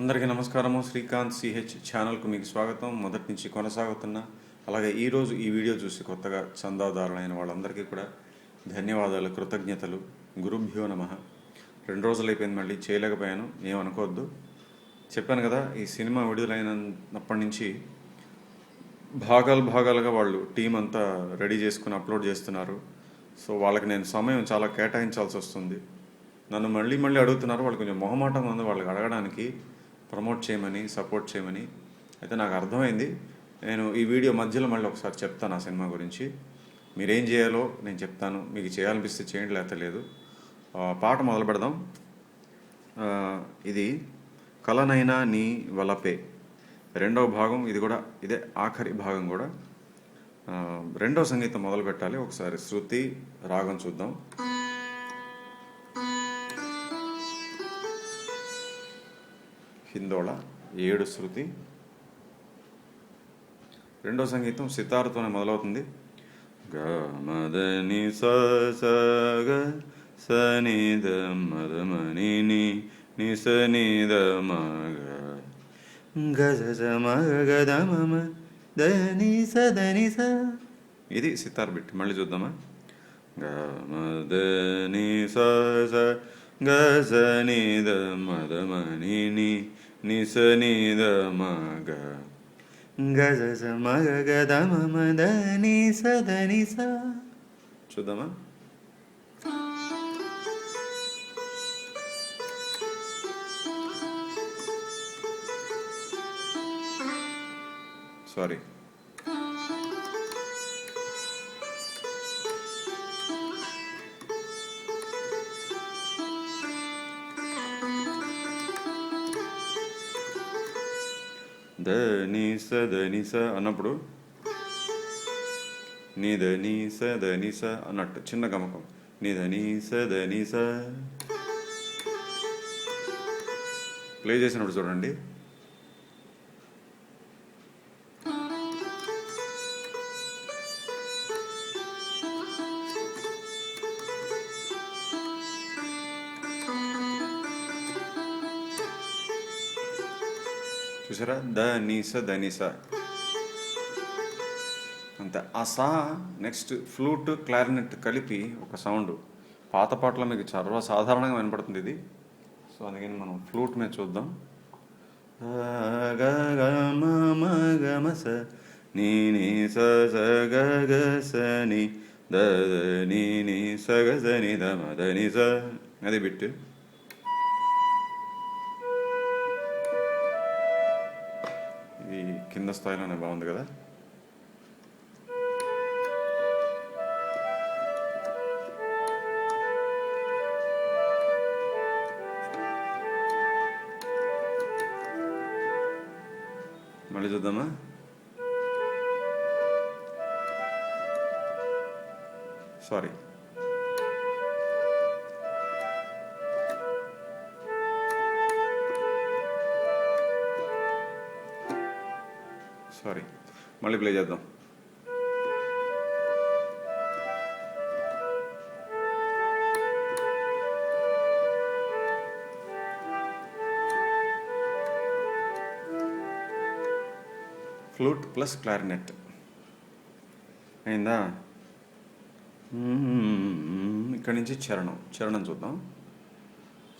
అందరికీ నమస్కారము. శ్రీకాంత్ సిహెచ్ ఛానల్కు మీకు స్వాగతం. మొదటి నుంచి కొనసాగుతున్న అలాగే ఈరోజు ఈ వీడియో చూసి కొత్తగా చందాదారులైన వాళ్ళందరికీ కూడా ధన్యవాదాలు కృతజ్ఞతలు. గురుభ్యో నమ. రెండు రోజులు అయిపోయింది మళ్ళీ చేయలేకపోయాను. ఏమనుకోవద్దు. చెప్పాను కదా ఈ సినిమా విడుదలైనప్పటి నుంచి భాగాలు భాగాలుగా వాళ్ళు టీం అంతా రెడీ చేసుకుని అప్లోడ్ చేస్తున్నారు. సో వాళ్ళకి నేను సమయం చాలా కేటాయించాల్సి వస్తుంది నన్ను మళ్ళీ మళ్ళీ అడుగుతున్నారు. వాళ్ళు కొంచెం మొహమాటం ఉంది. వాళ్ళకి అడగడానికి ప్రమోట్ చేయమని సపోర్ట్ చేయమని. అయితే నాకు అర్థమైంది. నేను ఈ వీడియో మధ్యలో మళ్ళీ ఒకసారి చెప్తాను ఆ సినిమా గురించి. మీరేం చేయాలో నేను చెప్తాను. మీకు చేయాలనిపిస్తే చేయండి లేకపోతే లేదు. పాట మొదలు పెడదాం. ఇది కలనైనా నీ వలపే. రెండవ భాగం ఇది కూడా ఇదే ఆఖరి భాగం కూడా. రెండవ సంగీతం మొదలు పెట్టాలి. ఒకసారి శృతి రాగం చూద్దాం. హిందోళ ఏడు శృతి. రెండో సంగీతం సితారుతోనే మొదలవుతుంది. గ మదని స స గ స ని ద మద ని ద మగ గ మగ గద మమ దని గ స ద స. ఇది సితార్ బిట్. మళ్ళీ చూద్దామా? గ మ ని స గ సని ద మ ద మ ని ని ని స ని ద మ గ గ జ జ మ గ గ ద మ మ ద ని స ద ని స చూద్దామా సారీ ద ని స ద ని స అన్నప్పుడు నీ ద ని స ద ని స అన్నట్టు చిన్న గమకం. నీ ద ని స ద ని స. ప్లే చేసినప్పుడు చూడండి. చూసారా? ద నీస ధనిస నీస అంతే ఆ సా నెక్స్ట్ ఫ్లూట్ క్లారినెట్ కలిపి ఒక సౌండ్. పాత పాటలో మీకు సర్వసాధారణంగా వినపడుతుంది ఇది. సో అందుకని మనం ఫ్లూట్ మీద చూద్దాం. గ గ మ మ గ మ స. నీ నీ స స గ గ స నీ. ద నీ నీ స గ స ద మ ద స. అది బిట్టు. కింద స్థాయిలోనే బాగుంది కదా? మళ్ళీ చూద్దామా? సారీ. సారీ మళ్ళీ ప్లే చేద్దాం. ఫ్లూట్ ప్లస్ క్లారినెట్ అయిందా? ఇక్కడి నుంచి చరణం. చరణం చూద్దాం.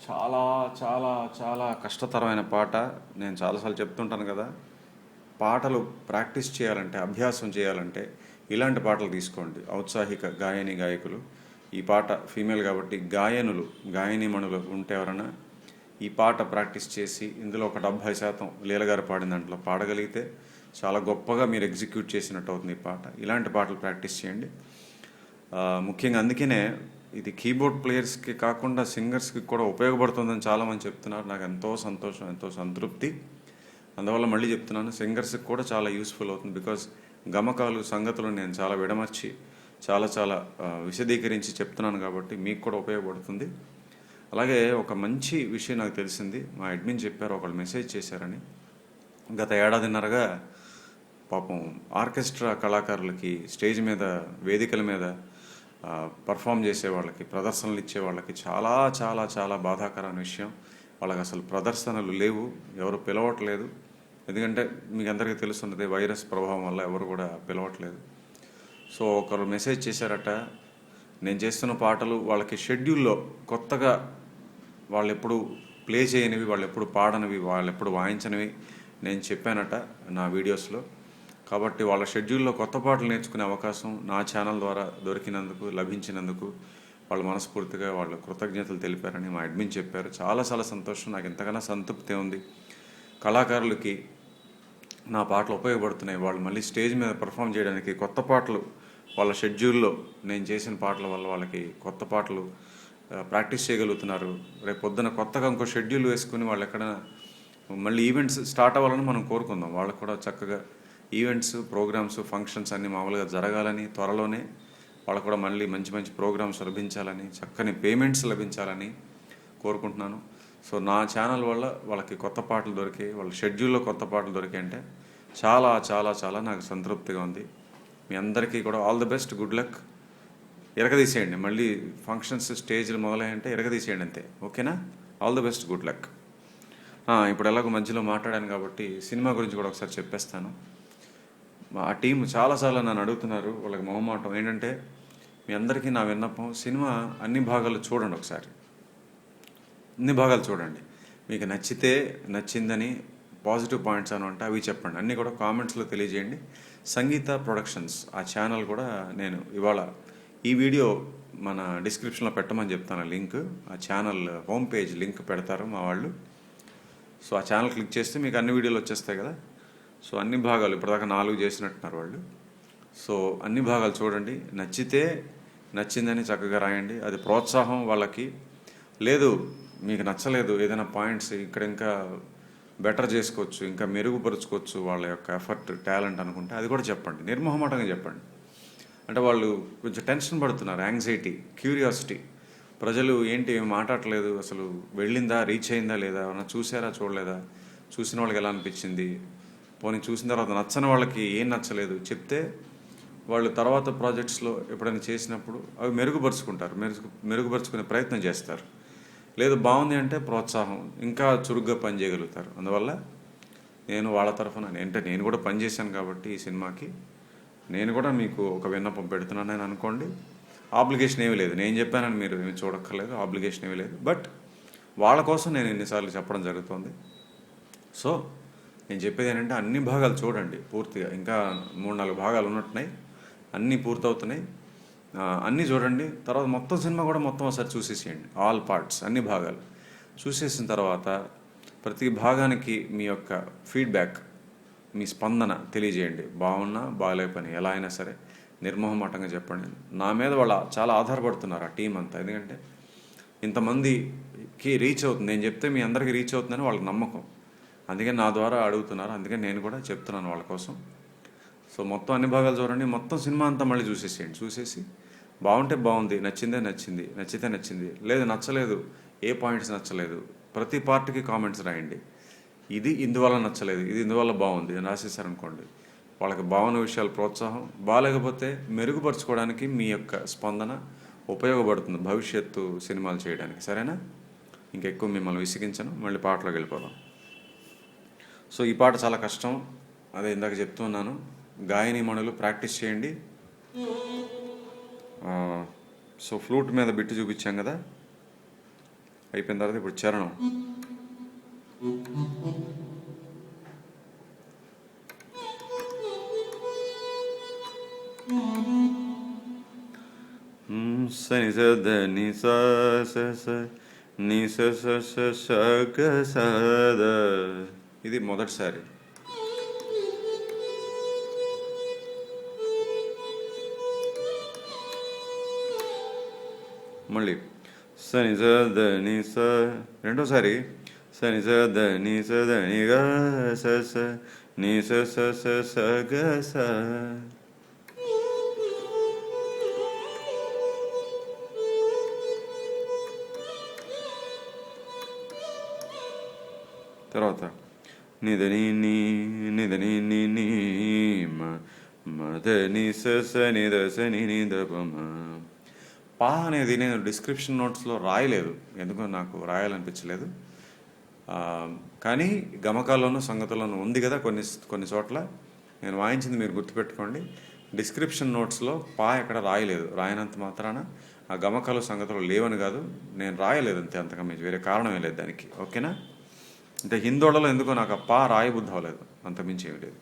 చాలా చాలా చాలా కష్టతరమైన పాట. నేను చాలాసార్లు చెప్తుంటాను కదా. పాటలు ప్రాక్టీస్ చేయాలంటే అభ్యాసం చేయాలంటే ఇలాంటి పాటలు తీసుకోండి. ఔత్సాహిక గాయని గాయకులు. ఈ పాట ఫీమేల్ కాబట్టి గాయనులు గాయనిమణులు ఉంటే ఎవరైనా ఈ పాట ప్రాక్టీస్ చేసి ఇందులో ఒక డెబ్భై శాతం లీలగారు పాడిన దాంట్లో పాడగలిగితే చాలా గొప్పగా మీరు ఎగ్జిక్యూట్ చేసినట్టు అవుతుంది ఈ పాట. ఇలాంటి పాటలు ప్రాక్టీస్ చేయండి. ముఖ్యంగా అందుకనే ఇది కీబోర్డ్ ప్లేయర్స్కి కాకుండా సింగర్స్కి కూడా ఉపయోగపడుతుందని చాలామంది చెప్తున్నారు. నాకు ఎంతో సంతోషం ఎంతో సంతృప్తి. అందువల్ల మళ్ళీ చెప్తున్నాను సింగర్స్కి కూడా చాలా యూస్ఫుల్ అవుతుంది. బికాస్ గమకాలు సంగతులు నేను చాలా విడమర్చి చాలా చాలా విశదీకరించి చెప్తున్నాను కాబట్టి మీకు కూడా ఉపయోగపడుతుంది. అలాగే ఒక మంచి విషయం నాకు తెలిసింది. మా అడ్మిన్ చెప్పారు ఒకళ్ళు మెసేజ్ చేశారని. గత ఏడాదిన్నరగా పాపం ఆర్కెస్ట్రా కళాకారులకి స్టేజ్ మీద వేదికల మీద పర్ఫామ్ చేసే వాళ్ళకి ప్రదర్శనలు ఇచ్చే వాళ్ళకి చాలా చాలా చాలా బాధాకరమైన విషయం. వాళ్ళకి అసలు ప్రదర్శనలు లేవు ఎవరు పిలవట్లేదు. ఎందుకంటే మీకు అందరికీ తెలుస్తున్నది వైరస్ ప్రభావం వల్ల ఎవరు కూడా పిలవట్లేదు. సో ఒకరు మెసేజ్ చేశారట నేను చేస్తున్న పాటలు వాళ్ళకి షెడ్యూల్లో కొత్తగా వాళ్ళు ఎప్పుడు ప్లే చేయనివి వాళ్ళు ఎప్పుడు పాడనివి వాళ్ళు ఎప్పుడు వాయించనివి నేను చెప్పానట నా వీడియోస్లో. కాబట్టి వాళ్ళ షెడ్యూల్లో కొత్త పాటలు నేర్చుకునే అవకాశం నా ఛానల్ ద్వారా దొరికినందుకు లభించినందుకు వాళ్ళు మనస్ఫూర్తిగా వాళ్ళు కృతజ్ఞతలు తెలిపారని మా అడ్మిన్ చెప్పారు. చాలా చాలా సంతోషం. నాకు ఎంతకన్నా సంతృప్తి ఉంది. కళాకారులకి నా పాటలు ఉపయోగపడుతున్నాయి. వాళ్ళు మళ్ళీ స్టేజ్ మీద పర్ఫామ్ చేయడానికి కొత్త పాటలు వాళ్ళ షెడ్యూల్లో నేను చేసిన పాటల వల్ల వాళ్ళకి కొత్త పాటలు ప్రాక్టీస్ చేయగలుగుతున్నారు. రేపు పొద్దున కొత్తగా ఇంకో షెడ్యూల్ వేసుకుని వాళ్ళు ఎక్కడ మళ్ళీ ఈవెంట్స్ స్టార్ట్ అవ్వాలని మనం కోరుకుందాం. వాళ్ళకు కూడా చక్కగా ఈవెంట్స్ ప్రోగ్రామ్స్ ఫంక్షన్స్ అన్నీ మామూలుగా జరగాలని త్వరలోనే వాళ్ళకు కూడా మళ్ళీ మంచి మంచి ప్రోగ్రామ్స్ లభించాలని చక్కని పేమెంట్స్ లభించాలని కోరుకుంటున్నాను. సో నా ఛానల్ వల్ల వాళ్ళకి కొత్త పాటలు దొరికాయి వాళ్ళ షెడ్యూల్లో కొత్త పాటలు దొరికాయి అంటే చాలా చాలా చాలా నాకు సంతృప్తిగా ఉంది. మీ అందరికీ కూడా all the best good luck. ఎరగదీసేయండి మళ్ళీ ఫంక్షన్స్ స్టేజ్లు మొదలయ్యంటే ఎరగదీసేయండి అంతే ఓకేనా? All the best good luck. ఇప్పుడు ఎలాగో మధ్యలో మాట్లాడాను కాబట్టి సినిమా గురించి కూడా ఒకసారి చెప్పేస్తాను. మా ఆ టీం చాలాసార్లు నన్ను అడుగుతున్నారు వాళ్ళకి మొహమాటం ఏంటంటే మీ అందరికీ నా విన్నపం సినిమా అన్ని భాగాలు చూడండి ఒకసారి. అన్ని భాగాలు చూడండి. మీకు నచ్చితే నచ్చిందని పాజిటివ్ పాయింట్స్ అని ఉంటే అవి చెప్పండి. అన్నీ కూడా కామెంట్స్లో తెలియజేయండి. సంగీత ప్రొడక్షన్స్ ఆ ఛానల్ కూడా నేను ఇవాళ ఈ వీడియో మన డిస్క్రిప్షన్లో పెట్టమని చెప్తాను లింక్. ఆ ఛానల్ హోమ్ పేజ్ లింక్ పెడతారు మా వాళ్ళు. సో ఆ ఛానల్ క్లిక్ చేస్తే మీకు అన్ని వీడియోలు వచ్చేస్తాయి కదా. సో అన్ని భాగాలు ఇప్పటిదాకా నాలుగు చేసినట్టున్నారు వాళ్ళు. సో అన్ని భాగాలు చూడండి. నచ్చితే నచ్చిందని చక్కగా రాయండి. అది ప్రోత్సాహం వాళ్ళకి. లేదు మీకు నచ్చలేదు ఏదైనా పాయింట్స్ ఇక్కడ ఇంకా బెటర్ చేసుకోవచ్చు ఇంకా మెరుగుపరుచుకోవచ్చు వాళ్ళ యొక్క ఎఫర్ట్ టాలెంట్ అనుకుంటే అది కూడా చెప్పండి. నిర్మోహమాటంగా చెప్పండి. అంటే వాళ్ళు కొంచెం టెన్షన్ పడుతున్నారు యాంగ్జైటీ క్యూరియాసిటీ. ప్రజలు ఏంటి ఏం అసలు వెళ్ళిందా రీచ్ అయిందా లేదా ఏమన్నా చూసారా చూడలేదా? చూసిన వాళ్ళకి ఎలా అనిపించింది? పోనీ చూసిన తర్వాత నచ్చని వాళ్ళకి ఏం నచ్చలేదు? చెప్తే వాళ్ళు తర్వాత ప్రాజెక్ట్స్లో ఎప్పుడైనా చేసినప్పుడు అవి మెరుగుపరుచుకుంటారు మెరుగు మెరుగుపరుచుకునే ప్రయత్నం చేస్తారు. లేదు బాగుంది అంటే ప్రోత్సాహం ఇంకా చురుగ్గా పని చేయగలుగుతారు. అందువల్ల నేను వాళ్ళ తరఫున అంటే నేను కూడా పనిచేశాను కాబట్టి ఈ సినిమాకి నేను కూడా మీకు ఒక విన్నపం పెడుతున్నానని అనుకోండి. ఆబ్లిగేషన్ ఏమీ లేదు. నేను చెప్పానని మీరు ఏమి చూడక్కర్లేదు ఆబ్లిగేషన్ ఏమీ లేదు. బట్ వాళ్ళ కోసం నేను ఎన్నిసార్లు చెప్పడం జరుగుతుంది. సో నేను చెప్పేది ఏంటంటే అన్ని భాగాలు చూడండి పూర్తిగా. ఇంకా మూడు నాలుగు భాగాలు ఉన్నట్టున్నాయి. అన్నీ పూర్తవుతున్నాయి. అన్నీ చూడండి. తర్వాత మొత్తం సినిమా కూడా మొత్తం ఒకసారి చూసేసేయండి. ఆల్ పార్ట్స్ అన్ని భాగాలు. చూసేసిన తర్వాత ప్రతి భాగానికి మీ యొక్క ఫీడ్బ్యాక్ మీ స్పందన తెలియజేయండి. బాగున్నా బాగాలే ఎలా అయినా సరే నిర్మోహమాటంగా చెప్పండి. నా మీద వాళ్ళ చాలా ఆధారపడుతున్నారు ఆ టీం అంతా. ఎందుకంటే ఇంతమందికి రీచ్ అవుతుంది. నేను చెప్తే మీ అందరికీ రీచ్ అవుతుందని వాళ్ళకి నమ్మకం. అందుకే నా ద్వారా అడుగుతున్నారు. అందుకే నేను కూడా చెప్తున్నాను వాళ్ళ కోసం. సో మొత్తం అన్ని భాగాలు చూడండి మొత్తం సినిమా అంతా మళ్ళీ చూసేసేయండి. చూసేసి బాగుంటే బాగుంది నచ్చిందే నచ్చింది నచ్చితే నచ్చింది లేదు నచ్చలేదు ఏ పాయింట్స్ నచ్చలేదు ప్రతి పార్ట్కి కామెంట్స్ రాయండి. ఇది ఇందువల్ల నచ్చలేదు ఇది ఇందువల్ల బాగుంది అని రాసేసారనుకోండి వాళ్ళకి భావన విషయాలు ప్రోత్సాహం బాగాలేకపోతే మెరుగుపరచుకోవడానికి మీ యొక్క స్పందన ఉపయోగపడుతుంది భవిష్యత్తు సినిమాలు చేయడానికి. సరేనా? ఇంకెక్కువ మిమ్మల్ని విసిగించను మళ్ళీ పాటలోకి వెళ్ళిపోదాం. సో ఈ పాట చాలా కష్టం అదే ఇందాక చెప్తున్నాను గాయని మణులు ప్రాక్టీస్ చేయండి. సో ఫ్లూట్ మీద బిట్టు చూపించాం కదా. అయిపోయిన తర్వాత ఇప్పుడు చరణం. సని సద ని స ని స స స ఇది మొదటిసారి. మళ్ళీ సని స ద స రెండోసారి సని స ద ని స ద ని గ స స ని స స స స గ స. తర్వాత నిదని నీ నిదని ని నీ మ మదని స స ని ద స ని ని ద పా అనేది నేను డిస్క్రిప్షన్ నోట్స్లో రాయలేదు. ఎందుకో నాకు రాయాలనిపించలేదు. కానీ గమకాల్లోనూ సంగతుల్లోనూ ఉంది కదా కొన్ని కొన్ని చోట్ల. నేను వాయించింది మీరు గుర్తుపెట్టుకోండి. డిస్క్రిప్షన్ నోట్స్లో పా ఎక్కడ రాయలేదు. రాయనంత మాత్రాన ఆ గమకాలు సంగతులు లేవని కాదు. నేను రాయలేదు అంతే అంతగా మీకు. వేరే కారణమే లేదు దానికి. ఓకేనా? అంటే హిందోళలో ఎందుకో నాకు ఆ పా రాయబుద్ధి అవ్వలేదు. అంతమించి ఏమి లేదు.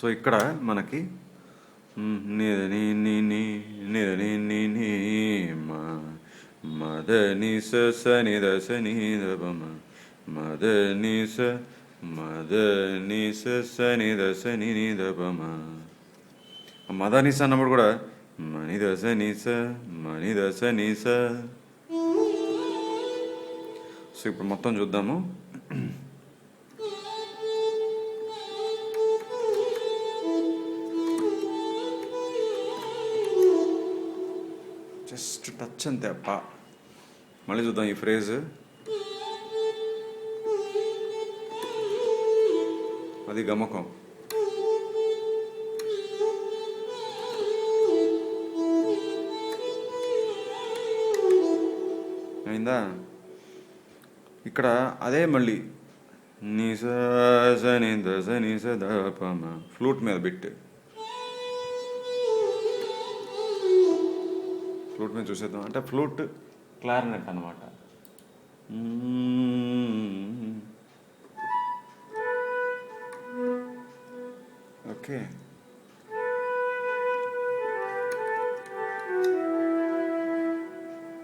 సో ఇక్కడ మనకి మ్, నిద ని ని ని నిద ని ని ని మ మద ని స స ని ద స ని మద ని స అన్నప్పుడు కూడా మని ద స ని దశ మని సో ఇప్పుడు మొత్తం చూద్దాము. టచ్ అంతే అప్ప మళ్ళీ చూద్దాం ఈ ఫ్రేజ్. అది గమకం. అయిందా? ఇక్కడ అదే మళ్ళీ. నిస నిస నిస ద ద ఫ్లూట్ మీద బిట్ ఫ్లూట్ మీద చూసేద్దాం. అంటే ఫ్లూట్ క్లారినెట్ అనమాట ఓకే.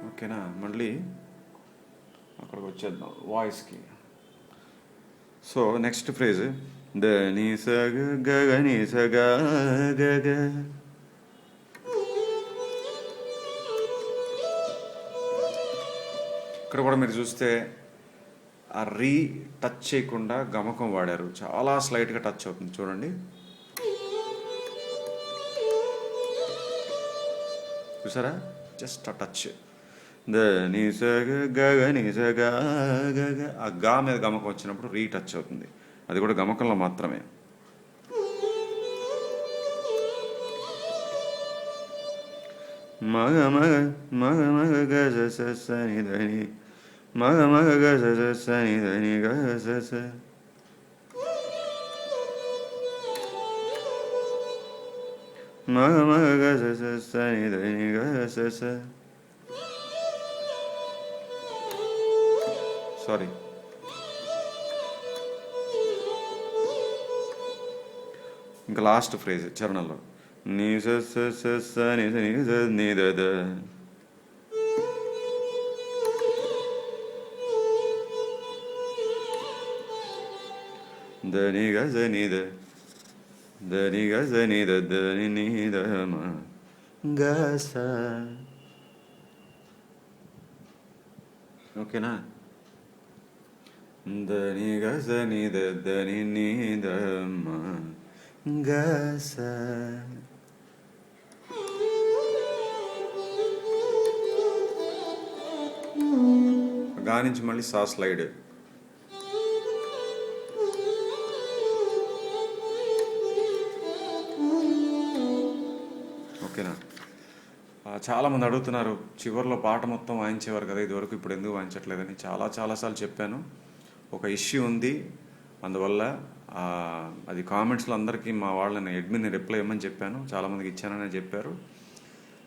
ఓకేనా? మళ్ళీ అక్కడికి వచ్చేద్దాం వాయిస్కి. So next phrase. ద నీ స గ నీ స గ ఇక్కడ కూడా మీరు చూస్తే ఆ రీ టచ్ చేయకుండా గమకం వాడారు. చాలా స్లైట్గా టచ్ అవుతుంది. చూడండి. చూసారా? జస్ట్ ఆ టచ్ ద ఆ గా మీద గమకం వచ్చినప్పుడు రీ టచ్ అవుతుంది. అది కూడా గమకంలో మాత్రమే. మగ మగ మగ మగ గజ సని ధని మగ మగ గజ సని ధని గజ స మగ మగ గజ సని ధని గజ స సారీ ఇంకా లాస్ట్ ఫ్రేజ్ చరణంలో Ni sa sa sa sa ni sa ni sa ni da da. Da ni ga za ni da. Da ni ga za ni da da ni ni da ma. Ga sa. ಓಕೆನಾ ಧನಿ ಗ ಸನಿ the ಧನಿ ನಿ the ಮ ಗ ಸ గానించి నుంచి మళ్ళీ సా slide. ఓకేనా? చాలామంది అడుగుతున్నారు చివరిలో పాట మొత్తం వాయించేవారు కదా ఇదివరకు ఇప్పుడు ఎందుకు వాయించట్లేదని. చాలా చాలాసార్లు చెప్పాను. ఒక ఇష్యూ ఉంది అందువల్ల అది కామెంట్స్లో అందరికీ మా వాళ్ళని అడ్మిన్ రిప్లై ఇవ్వమని చెప్పాను. చాలామందికి ఇచ్చానని చెప్పారు.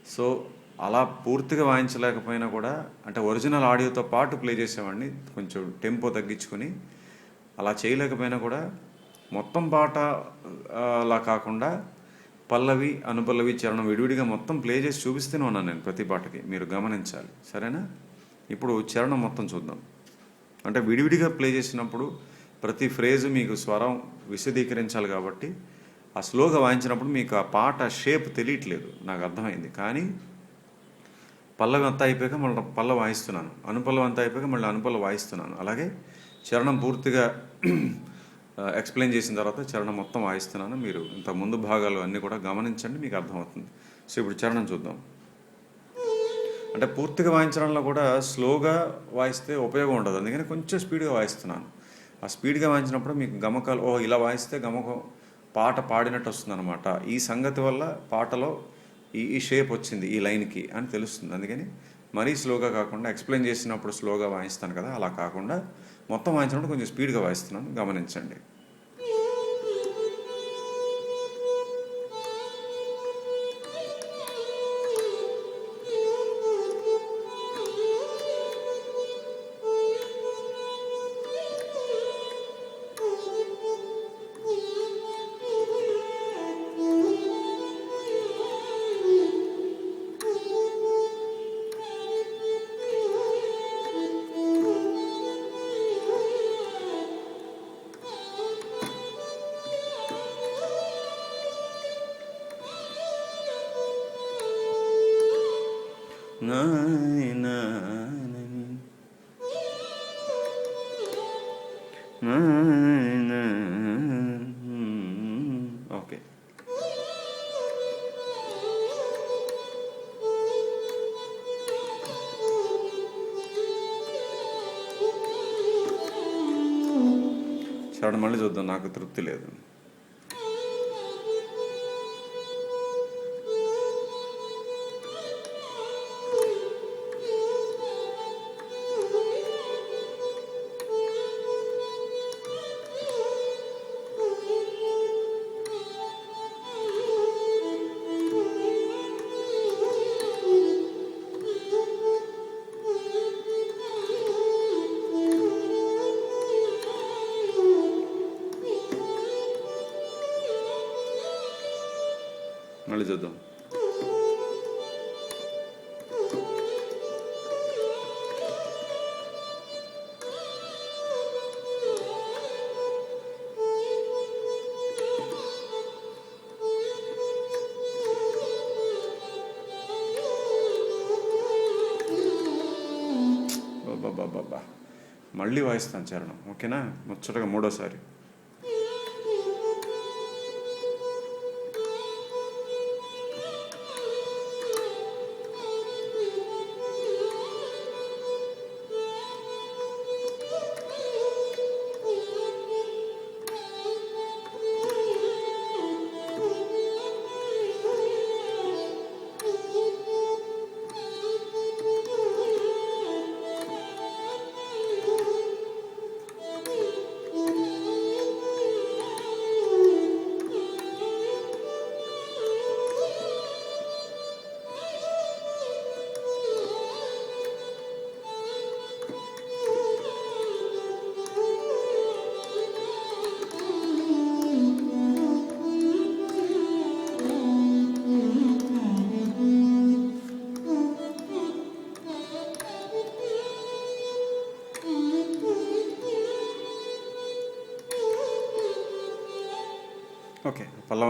సో అలా పూర్తిగా వాయించలేకపోయినా కూడా అంటే ఒరిజినల్ ఆడియోతో పాటు ప్లే చేసేవాడిని కొంచెం టెంపో తగ్గించుకొని అలా చేయలేకపోయినా కూడా మొత్తం పాట అలా కాకుండా పల్లవి అనుపల్లవి చరణం విడివిడిగా మొత్తం ప్లే చేసి చూపిస్తూనే ఉన్నాను నేను ప్రతి పాటకి. మీరు గమనించాలి. సరేనా? ఇప్పుడు చరణం మొత్తం చూద్దాం. అంటే విడివిడిగా ప్లే చేసినప్పుడు ప్రతి ఫ్రేజ్ మీకు స్వరం విశదీకరించాలి కాబట్టి ఆ స్లోగా వాయించినప్పుడు మీకు ఆ పాట షేప్ తెలియట్లేదు. నాకు అర్థమైంది. కానీ పల్లవి అంతా అయిపోయాక మళ్ళీ పల్ల వాయిస్తున్నాను. అనుపల్లవి అంతా అయిపోయాక మళ్ళీ అనుపల్ల వాయిస్తున్నాను. అలాగే చరణం పూర్తిగా ఎక్స్ప్లెయిన్ చేసిన తర్వాత చరణం మొత్తం వాయిస్తున్నాను. మీరు ఇంత ముందు భాగాలు అన్నీ కూడా గమనించండి మీకు అర్థమవుతుంది. సో ఇప్పుడు చరణం చూద్దాం. అంటే పూర్తిగా వాయించడంలో కూడా స్లోగా వాయిస్తే ఉపయోగం ఉండదు. అందుకని కొంచెం స్పీడ్గా వాయిస్తున్నాను. ఆ స్పీడ్గా వాయించినప్పుడు మీకు గమకాలు ఓ ఇలా వాయిస్తే గమకం పాట పాడినట్టు వస్తుంది అనమాట ఈ సంగతి వల్ల పాటలో ఈ ఈ షేప్ వచ్చింది ఈ లైన్కి అని తెలుస్తుంది. అందుకని మరీ స్లోగా కాకుండా ఎక్స్ప్లెయిన్ చేసినప్పుడు స్లోగా వాయిస్తాను కదా అలా కాకుండా మొత్తం వాయించినప్పుడు కొంచెం స్పీడ్గా వాయిస్తున్నాను గమనించండి. ఓకే. చూడండి మళ్ళీ చూద్దాం. నాకు తృప్తి లేదు. మళ్ళీ చూద్దాం. మళ్ళీ వాయిస్తాను చరణం ఓకేనా? ముచ్చటగా మూడోసారి.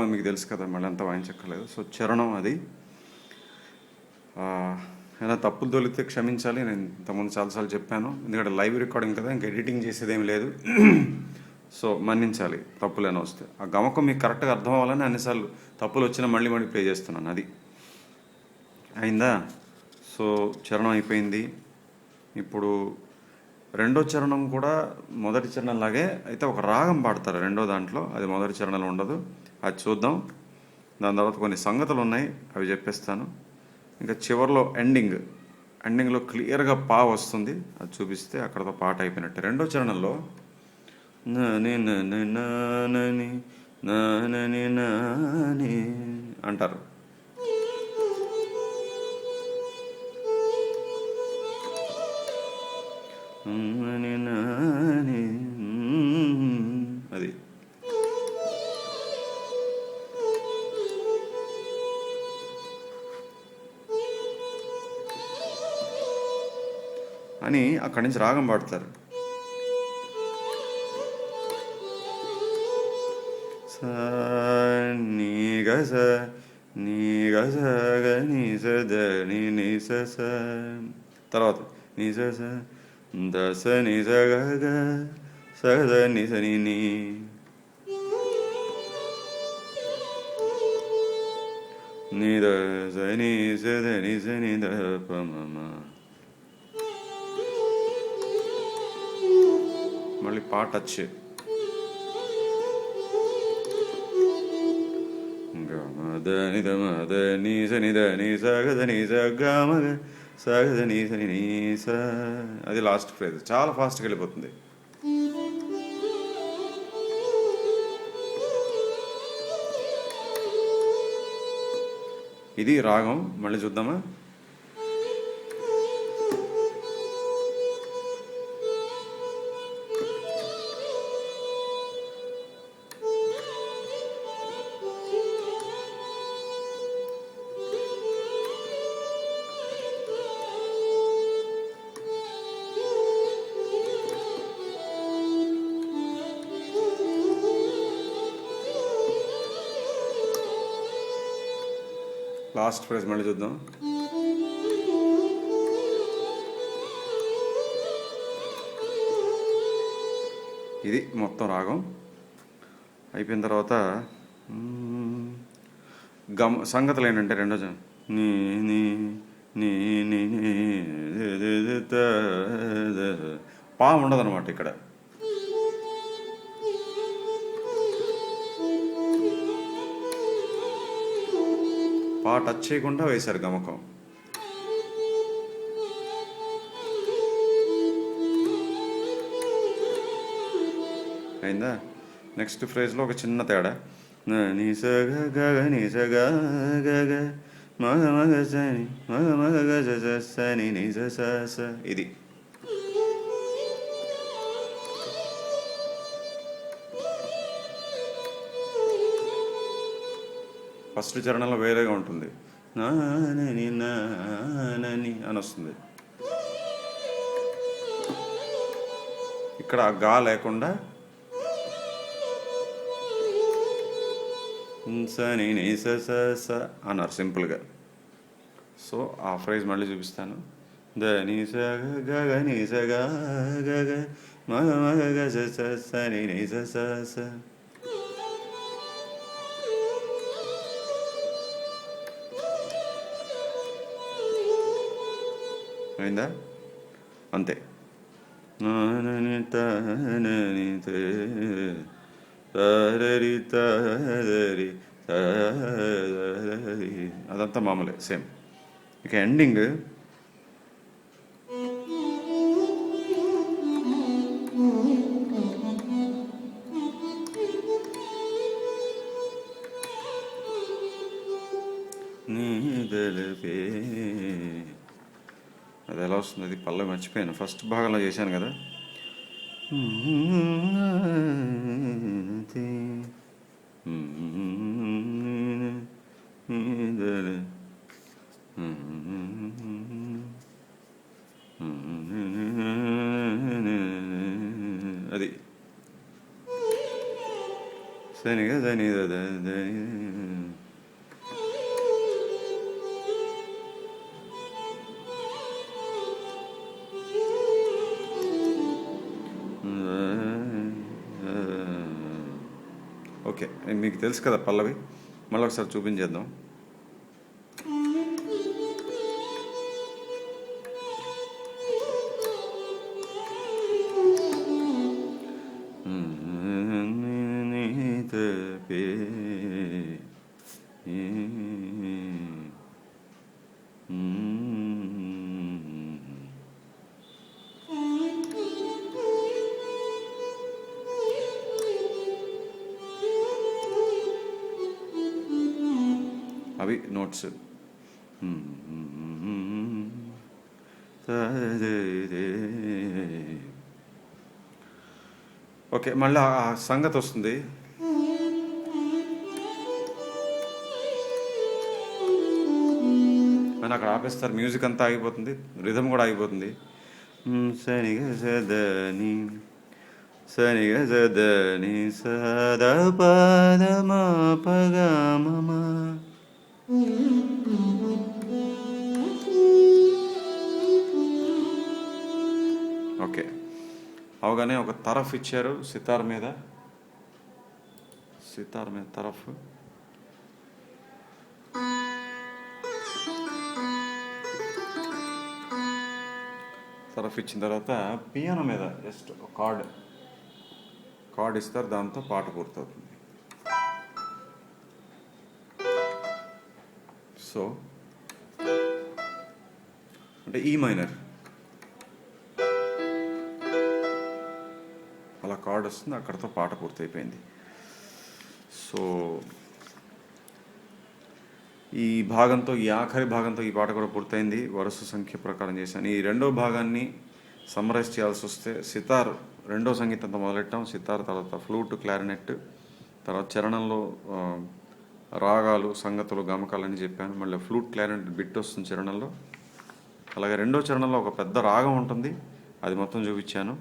చరణం మీకు తెలుసు కదా మళ్ళీ అంతా వాయించక్కర్లేదు. సో చరణం అది. ఏదైనా తప్పులు తొలితే క్షమించాలి. నేను ఇంతకుముందు చాలాసార్లు చెప్పాను. ఎందుకంటే లైవ్ రికార్డింగ్ కదా ఇంకా ఎడిటింగ్ చేసేదేం లేదు. సో మన్నించాలి తప్పులేనా వస్తే. ఆ గమకం మీకు కరెక్ట్గా అర్థం అవ్వాలని అన్నిసార్లు తప్పులు వచ్చినా మళ్ళీ మళ్ళీ ప్లే చేస్తున్నాను. అది అయిందా? సో చరణం అయిపోయింది. ఇప్పుడు రెండో చరణం కూడా మొదటి చరణం లాగే అయితే ఒక రాగం పాడతారు రెండో దాంట్లో. అది మొదటి చరణంలో ఉండదు. అది చూద్దాం. దాని తర్వాత కొన్ని సంగతులు ఉన్నాయి అవి చెప్పేస్తాను. ఇంకా చివరిలో ఎండింగ్. ఎండింగ్లో క్లియర్గా పా వస్తుంది. అది చూపిస్తే అక్కడతో పాట అయిపోయినట్టు. రెండో చరణంలో నాని నానని నాని అంటారు. అది. అని అక్కడి నుంచి రాగం పాడతారు. స నీ గస నీ గస గ నీ స ద ని ని స తర్వాత నీ స స దస స ని స గ గ స ని స ని నీ. ని ద స ని ద ని ని ద ప మళ్ళీ పాట సని అది లాస్ట్ ఫ్రేజ్ చాలా ఫాస్ట్గా వెళ్ళిపోతుంది. ఇది రాగం. మళ్ళీ చూద్దామా? లాస్ట్ ఫ్రేజ్ మళ్ళీ చూద్దాం. ఇది మొత్తం రాగం. అయిపోయిన తర్వాత గమ సంగతులు ఏంటంటే రెండో నీ నీ నీ నీ పా ఉండదన్నమాట ఇక్కడ. పా టచ్ చేయకుండా వేశారు గమకం. అయిందా? నెక్స్ట్ ఫ్రేజ్లో ఒక చిన్న తేడా. నిసగ గగ నిసగ గ గ గ గ గ గ మగ మగ స ని మగ మగ గజ సని నిజ స ఇది. ఫస్ట్ చరణంలో వేరేగా ఉంటుంది. నానని నానని అని వస్తుంది. ఇక్కడ గా లేకుండా సని స అన్నారు సింపుల్గా. సో ఆ ఫ్రైజ్ మళ్ళీ చూపిస్తాను. ద ని స గ గ ని స గ గ మగ మగ గ స స స ని స అయిందా? అంతే. అదంతా మామూలే సేమ్. ఇక ఎండింగ్ ఎలా వస్తుంది అది పల్లవి మర్చిపోయాను ఫస్ట్ భాగంలో చేశాను కదా ఓకే. మీకు తెలుసు కదా పల్లవి. మళ్ళీ ఒకసారి చూపించేద్దాం. అవి ఓకే మళ్ళీ ఆ సంగతి వస్తుంది. అని అక్కడ ఆపేస్తారు. మ్యూజిక్ అంతా ఆగిపోతుంది. రిధమ్ కూడా ఆగిపోతుంది. మ్, సదని సనిగా సదని సద పద మా పగ మమ ఓకే. అవగానే ఒక తరఫ్ ఇచ్చారు సితార్ మీద. సితార్ మీద తరఫ్. తరఫ్ ఇచ్చిన తర్వాత పియానో మీద జస్ట్ ఒక కార్డ్. కార్డ్ ఇస్తారు దాంతో పాట పూర్తవుతుంది. సో అంటే e ఈ మైనర్ అలా కార్డ్ వస్తుంది అక్కడతో పాట పూర్తయిపోయింది. సో ఈ భాగంతో ఈ ఆఖరి భాగంతో ఈ పాట కూడా పూర్తయింది. వరుస సంఖ్య ప్రకారం చేశాను. ఈ రెండో భాగాన్ని సమరైజ్ చేయాల్సి వస్తే సితార్ రెండో సంగీతంతో మొదలెట్టాం. సితార్ తర్వాత ఫ్లూట్ క్లారినెట్ తర్వాత చరణంలో రాగాలు సంగతులు గమకాలని చెప్పాను. మళ్ళీ ఫ్లూట్ క్లారినెట్ బిట్ వస్తుంది చరణంలో. అలాగే రెండో చరణంలో ఒక పెద్ద రాగం ఉంటుంది. అది మొత్తం చూపించాను.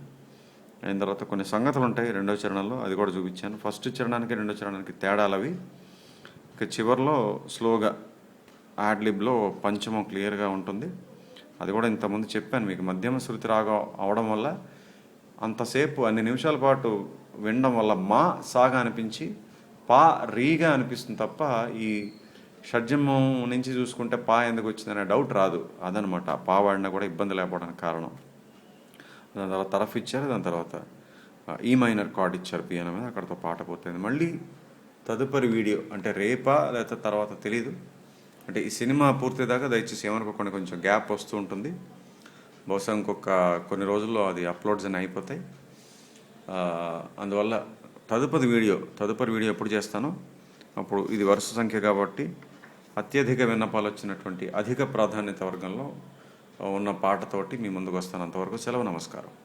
అయిన తర్వాత కొన్ని సంగతులు ఉంటాయి రెండో చరణంలో అది కూడా చూపించాను. ఫస్ట్ చరణానికి రెండో చరణానికి తేడాలు అవి. ఇక చివరిలో స్లోగా యాడ్లిబ్లో పంచమం క్లియర్గా ఉంటుంది. అది కూడా ఇంతకుముందు చెప్పాను మీకు. మధ్యమ శృతి రాగం అవడం వల్ల అంతసేపు అన్ని నిమిషాల పాటు వినడం వల్ల మా సాగా అనిపించి పా రీగా అనిపిస్తుంది తప్ప ఈ షడ్జమం నుంచి చూసుకుంటే పా ఎందుకు వచ్చిందనే డౌట్ రాదు. అదనమాట. పా వాడినా కూడా ఇబ్బంది లేకపోవడానికి కారణం. దాని తర్వాత తరఫ్ ఇచ్చారు దాని తర్వాత ఈ మైనర్ కార్డ్ ఇచ్చారు పియానో మీద అక్కడతో పాట పోతుంది. మళ్ళీ తదుపరి వీడియో అంటే రేపా లేకపోతే తర్వాత తెలీదు. అంటే ఈ సినిమా పూర్తయ్యేదాకా దయచేసి ఏమనుకోకుండా కొంచెం గ్యాప్ వస్తూ ఉంటుంది. బహుశా ఇంకొక కొన్ని రోజుల్లో అది అప్లోడ్స్ అని అయిపోతాయి అందువల్ల తదుపరి వీడియో తదుపరి వీడియో ఎప్పుడు చేస్తానో? అప్పుడు ఇది వరుస సంఖ్య కాబట్టి అత్యధిక విన్నపాలు వచ్చినటువంటి అధిక ప్రాధాన్యత వర్గంలో ఉన్న పాటతోటి మీ ముందుకు వస్తాను అంతవరకు సెలవు నమస్కారం.